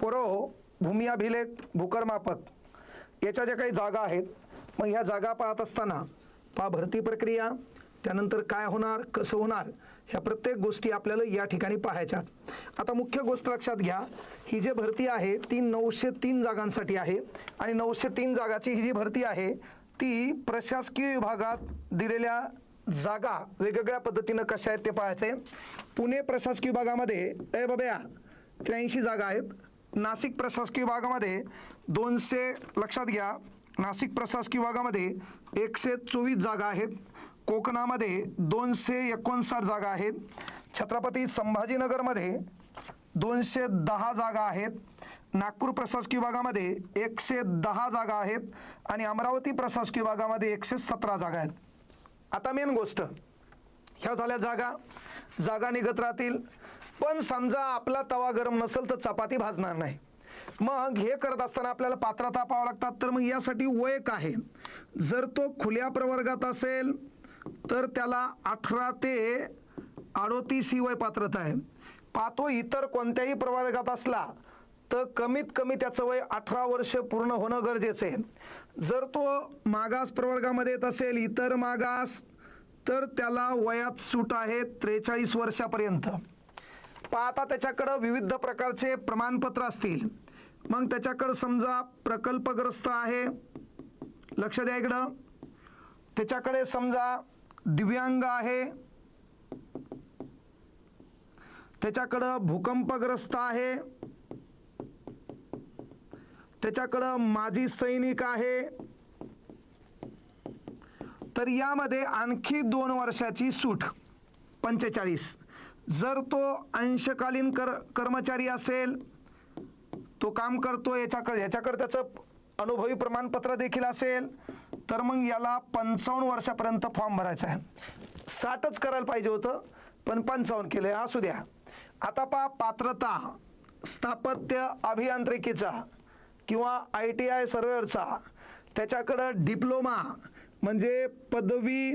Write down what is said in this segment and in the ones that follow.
पुरव हो, भूमी अभिलेख भूकरमापक याच्या ज्या काही जागा आहेत मग ह्या जागा पाहत असताना पहा भरती प्रक्रिया त्यानंतर काय होणार कसं होणार ह्या प्रत्येक गोष्टी आपल्याला या ठिकाणी पाहायच्यात. आता मुख्य गोष्ट लक्षात घ्या ही जी भरती आहे ती नऊशे तीन जागांसाठी आहे आणि नऊशे तीन जागाची ही जी भरती आहे ती प्रशासकीय विभागात दिलेल्या जागा वेगवेगळ्या पद्धतीनं कशा आहेत ते पाहायचे पुणे प्रशासकीय विभागामध्ये ए बब्या त्र्याऐंशी जागा आहेत. नाशिक प्रशासकीय विभागामध्ये दोनशे लक्षात घ्या. नाशिक प्रशासकीय विभागामध्ये एकशे चोवीस जागा आहेत. कोकणामध्ये दोनशे एकोणसाठ जागा आहेत. छत्रपती संभाजीनगरमध्ये दोनशे दहा जागा आहेत. नागपूर प्रशासकीय विभागामध्ये एकशे दहा जागा आहेत आणि अमरावती प्रशासकीय विभागामध्ये एकशे सतरा जागा आहेत. आता मेन गोष्ट ह्या झाल्या जागा. जागा निघत राहतील. पण समजा आपला तवा गरम नसेल तर चपाती भाजणार नाही. मग हे करत असताना आपल्याला पात्रता तापावं लागतात. तर मग यासाठी वय काय आहे. जर तो खुल्या प्रवर्गात असेल तर त्याला अठरा ते अडोतीस ही वय पात्रता आहे. पाहतो इतर कोणत्याही प्रवर्गात असला तर कमीत कमी त्याचं वय अठरा वर्ष पूर्ण होणं गरजेचं आहे. जर तो मागास प्रवर्गामध्ये येत असेल इतर मागास तर त्याला वयात सूट आहे त्रेचाळीस वर्षापर्यंत. पाहता त्याच्याकडं विविध प्रकारचे प्रमाणपत्र असतील. मग त्याच्याकडं समजा प्रकल्पग्रस्त आहे लक्ष द्या इकडं. त्याच्याकडे समजा दिव्यांग आहे. त्याच्याकडं भूकंपग्रस्त आहे. त्याच्याकडं माजी सैनिक आहे. तर यामध्ये आणखी दोन वर्षाची सूट पंचेचाळीस. जर तो अंशकालीन कर कर्मचारी असेल तो काम करतो याच्याकडे याच्याकडे त्याचं अनुभवी प्रमाणपत्र देखील असेल तर मग याला पंचावन्न वर्षापर्यंत फॉर्म भरायचा आहे. साठच करायला पाहिजे होतं पण पंचावन्न केलं असू द्या. आता पा पात्रता स्थापत्य अभियांत्रिकीचा किंवा आय टी आय सर्वेअरचा त्याच्याकडं डिप्लोमा म्हणजे पदवी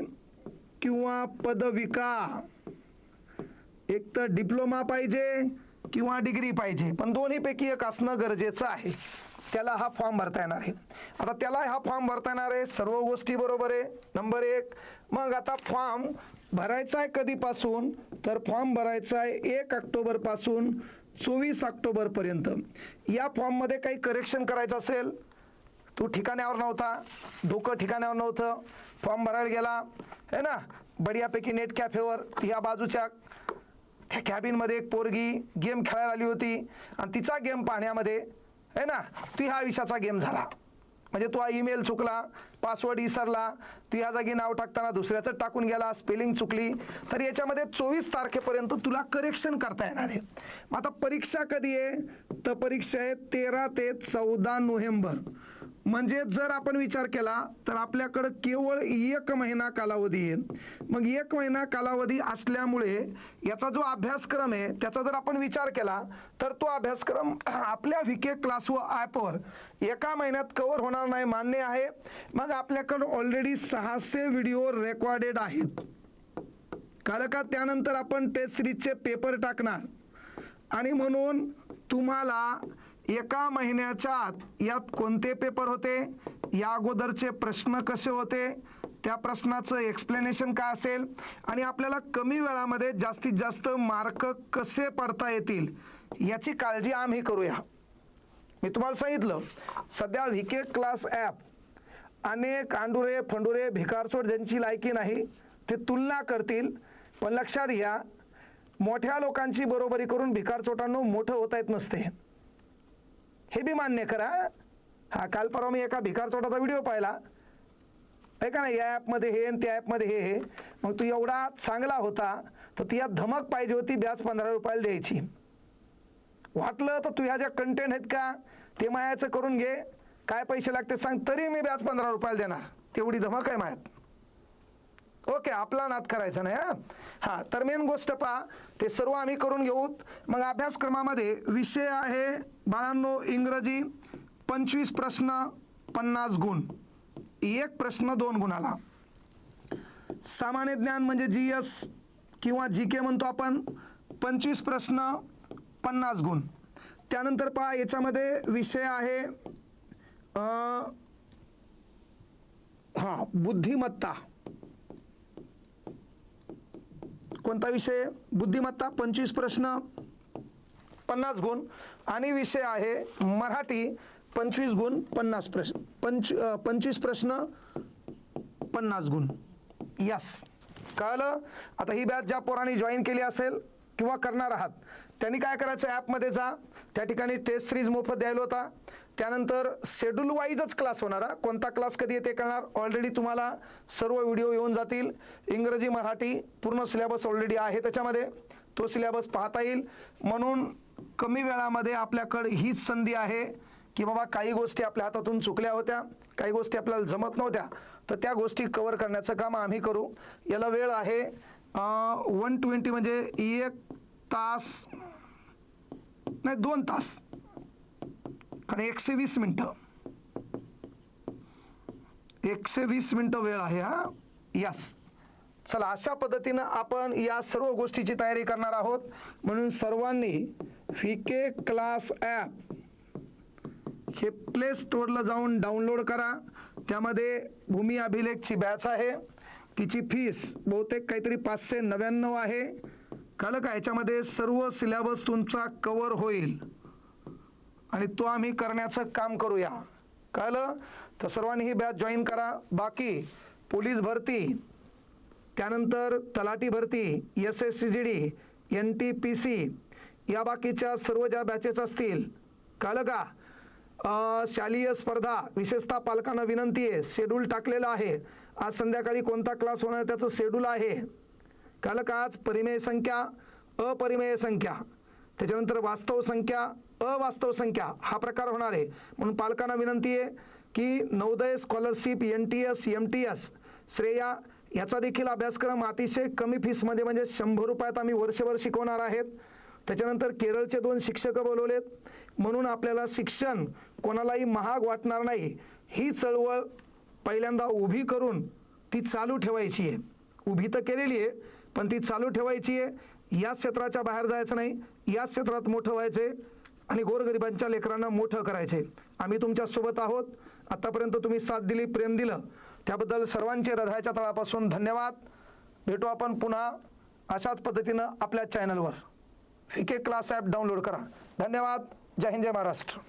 किंवा पदविका एक तर डिप्लोमा पाहिजे किंवा डिग्री पाहिजे पण दोन्हीपैकी एक असणं गरजेचं आहे. त्याला हा फॉर्म भरता येणार आहे. आता त्याला हा फॉर्म भरता येणार आहे सर्व गोष्टी बरोबर आहे. नंबर एक मग आता फॉर्म भरायचा आहे कधीपासून? तर फॉर्म भरायचा आहे एक ऑक्टोबरपासून चोवीस ऑक्टोबरपर्यंत या फॉर्ममध्ये काही करेक्शन करायचं असेल तू ठिकाण्यावर नव्हता. डोकं ठिकाण्यावर नव्हतं. फॉर्म भरायला गेला है ना? बढियापैकी नेट कॅफेवर या बाजूच्या त्या कॅबिनमध्ये एक पोरगी गेम खेळायला आली होती. आणि तिचा गेम पाण्यामध्ये है ना ती हा विषयाचा गेम झाला. म्हणजे तो हा ईमेल चुकला पासवर्ड विसरला तू ह्या जागी नाव टाकताना दुसऱ्याचं टाकून गेला स्पेलिंग चुकली. तर याच्यामध्ये चोवीस तारखेपर्यंत तुला करेक्शन करता येणार आहे. मग आता परीक्षा कधी आहे? तर परीक्षा आहे तेरा ते चौदा नोव्हेंबर. म्हणजे जर आपण विचार केला तर आपल्याकडं केवळ एक महिना कालावधी आहे मग एक महिना कालावधी असल्यामुळे याचा जो अभ्यासक्रम आहे त्याचा जर आपण विचार केला तर तो अभ्यासक्रम आपल्या व्हीके क्लास व ॲपवर एका महिन्यात कव्हर होणार नाही मान्य आहे. मग आपल्याकडं ऑलरेडी सहाशे व्हिडिओ रेकॉर्डेड आहेत. कारण का? त्यानंतर आपण टेस्ट सिरीजचे पेपर टाकणार. आणि म्हणून तुम्हाला एका महिन्याच्या आत यात कोणते पेपर होते? या अगोदरचे प्रश्न कसे होते? त्या प्रश्नाचं एक्सप्लेनेशन काय असेल? आणि आपल्याला कमी वेळामध्ये जास्तीत जास्त मार्क कसे पडता येतील? याची काळजी आम्ही करूया. मी तुम्हाला सांगितलं सध्या व्हीके क्लास ॲप अनेक आंडुरे फंडुरे भिकारचोट ज्यांची लायकी नाही ते तुलना करतील. पण लक्षात घ्या मोठ्या लोकांची बरोबरी करून भिकारचोटांनो मोठं होता येत नसते. हे बी मान्य करा. हा काल परवा मी एका भिकारचोटाचा व्हिडिओ पाहिला. आहे का नाही या ॲपमध्ये हे आणि त्या ॲपमध्ये हे हे. मग तू एवढा चांगला होता तर ती यात धमक पाहिजे होती ब्याज पंधरा रुपयाला द्यायची. वाटलं तर तू ह्या ज्या कंटेंट आहेत का ते मायाचं करून घे. काय पैसे लागते सांग तरी मी ब्याज पंधरा रुपयाला देणार. तेवढी धमक आहे मायात. ओके आपला नाद करायचा नाही हां? हां तर मेन गोष्ट पहा ते सर्व आम्ही करून घेऊ. मग अभ्यासक्रमामध्ये विषय आहे बाळांनो इंग्रजी पंचवीस प्रश्न पन्नास गुण. एक प्रश्न दोन गुणाला. सामान्य ज्ञान म्हणजे जी एस किंवा जी के म्हणतो आपण. पंचवीस प्रश्न पन्नास गुण. त्यानंतर पहा याच्यामध्ये विषय आहे अं, हा बुद्धिमत्ता. कोणता विषय? बुद्धिमत्ता पंचवीस प्रश्न पन्नास गुण. आणि विषय आहे मराठी पंचवीस गुण पन्नास प्रश्न पंच पंचवीस प्रश्न पन्नास गुण. यस कळलं? आता ही बॅच ज्या पोरांनी जॉईन केली असेल किंवा करणार आहात त्यांनी काय करायचं? ॲपमध्ये जा. त्या ठिकाणी टेस्ट सिरीज मोफत द्यायला होता. त्यानंतर शेड्यूल वाईजच क्लास होणार कोणता क्लास कधी येते कळणार? ऑलरेडी तुम्हाला सर्व व्हिडिओ येऊन जातील. इंग्रजी मराठी पूर्ण सिलेबस ऑलरेडी आहे त्याच्यामध्ये. तो सिलेबस पाहता येईल. म्हणून कमी वेळामध्ये आपल्याकडे हीच संधी आहे की बाबा काही गोष्टी आपल्या हातातून चुकल्या होत्या काही गोष्टी आपल्याला जमत नव्हत्या तर त्या गोष्टी कवर करण्याचं काम आम्ही करू. याला वेळ आहे वन ट्वेंटी म्हणजे एक तास नाही दोन तास. कारण एकशे वीस मिनटं. एकशे वीस मिनटं वेळ आहे हा? यस चला अशा पद्धतीनं आपण या सर्व गोष्टीची तयारी करणार आहोत. म्हणून सर्वांनी फिके क्लास ॲप हे प्ले स्टोअरला जाऊन डाउनलोड करा. त्यामध्ये भूमी अभिलेखची बॅच आहे. तिची फीस बहुतेक काहीतरी पाचशे नव्याण्णव आहे. कळलं का याच्यामध्ये सर्व सिलेबस तुमचा कवर होईल. आणि तो आम्ही करण्याचं काम करूया. कळलं तर सर्वांनी ही बॅच जॉईन करा. बाकी पोलीस भरती त्यानंतर तलाठी भरती S S C G D N T P C या बाकीच्या सर्व ज्या बॅचेस असतील. कळलं का शालेय स्पर्धा विशेषतः पालकांना विनंती आहे शेड्यूल टाकलेलं आहे. आज संध्याकाळी कोणता क्लास होणार त्याचं शेड्यूल आहे. कालकाच का आज परिमेय संख्या अपरिमेय संख्या. त्याच्यानंतर वास्तव संख्या अवास्तव संख्या हा प्रकार होणार आहे. म्हणून पालकांना विनंती आहे की Navodaya scholarship N T S M T S Shreya याचा देखील अभ्यासक्रम अतिशय कमी फीसमध्ये म्हणजे शंभर रुपयात आम्ही वर्षभर शिकवणार आहेत. त्याच्यानंतर केरळचे दोन शिक्षक बोलवलेत. म्हणून आपल्याला शिक्षण कोणालाही महाग वाटणार नाही. ही चळवळ पहिल्यांदा उभी करून ती चालू ठेवायची आहे. उभी तर केलेली आहे पण ती चालू ठेवायची आहे. याच क्षेत्राच्या बाहेर जायचं नाही. याच क्षेत्रात मोठं व्हायचे आणि गोरगरिबांच्या लेकरांना मोठं करायचे आम्ही तुमच्यासोबत आहोत. आत्तापर्यंत तुम्ही साथ दिली प्रेम दिलं. त्याबद्दल सर्वांचे हृदयाच्या तळापासून धन्यवाद. भेटू आपण पुन्हा अशाच पद्धतीनं आपल्या चॅनलवर फिके क्लास ॲप डाउनलोड करा. धन्यवाद. जय हिंद जय महाराष्ट्र.